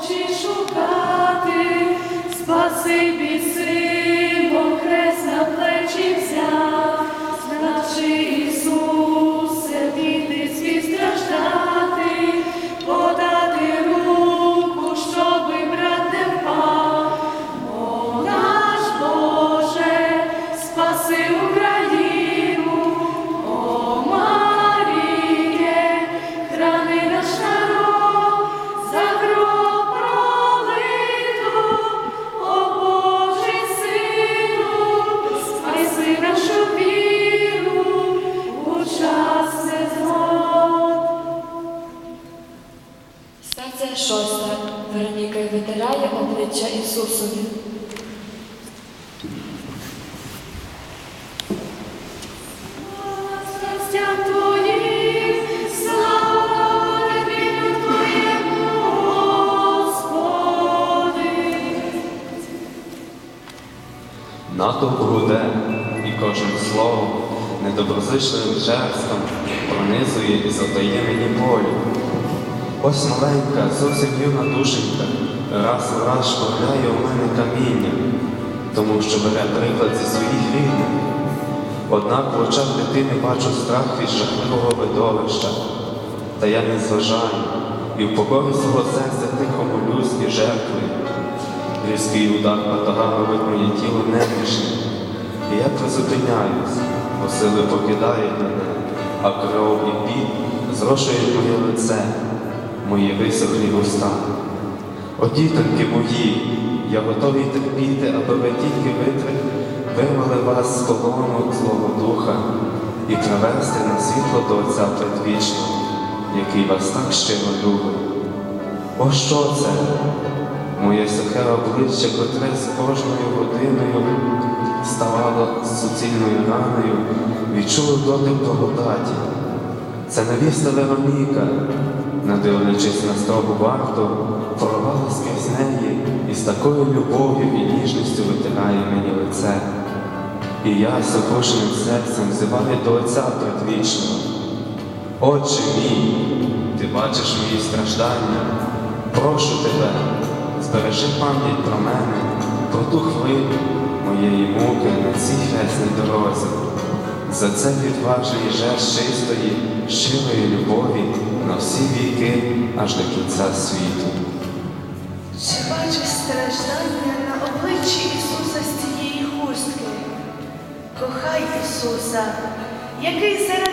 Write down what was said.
очі шукати, спасибі символ хрест на значи Ісусе, діти свій подати руку, щоби брат не впав. Наш Боже, спаси Україну, Стація шоста. Вероніка витирає обличчя Ісусові. Натовп гуде, і кожним словом, недоброзичливим жестом пронизує і завдає мені болю. Ось маленька, зовсім юна душенька, раз у раз шпорляє у мене каміння, тому що бере приклад зі своїх рідних. Однак в очах дитини бачу страх від жахливого видовища, та я не зважаю і в покорі свого серця тихо молюсь і жертвую. Різкий удар батога робить моє тіло немічним, і я призупиняюсь, бо сили покидають мене, а кров і піт зрошують моє лице, мої висохлі уста. О, дітоньки мої, я готовий терпіти, аби ви тільки витри вирвали вас з колону Злого Духа і привести на світло до Отця Предвічного, який вас так щиро любить. О, що це? Моє сухе обличчя, котре з кожною годиною ставало суцільною раною, відчуло дотик благодаті. Це невіста Вероніка, надивлячись на строгу варту, порвала скрізь неї і з такою любов'ю і ніжністю витирає мені лице. І я сокрушеним серцем взиваю до Отця Предвічного. Отче мій, ти бачиш мої страждання, прошу тебе, збережи пам'ять про мене, про ту хвилю моєї муки на цій хресній дорозі, за це відважує жертв чистої, щирої любові на всі віки аж до кінця світу. Чи бачиш страждання на обличчі Ісуса з цієї хустки? Кохай Ісуса, який серед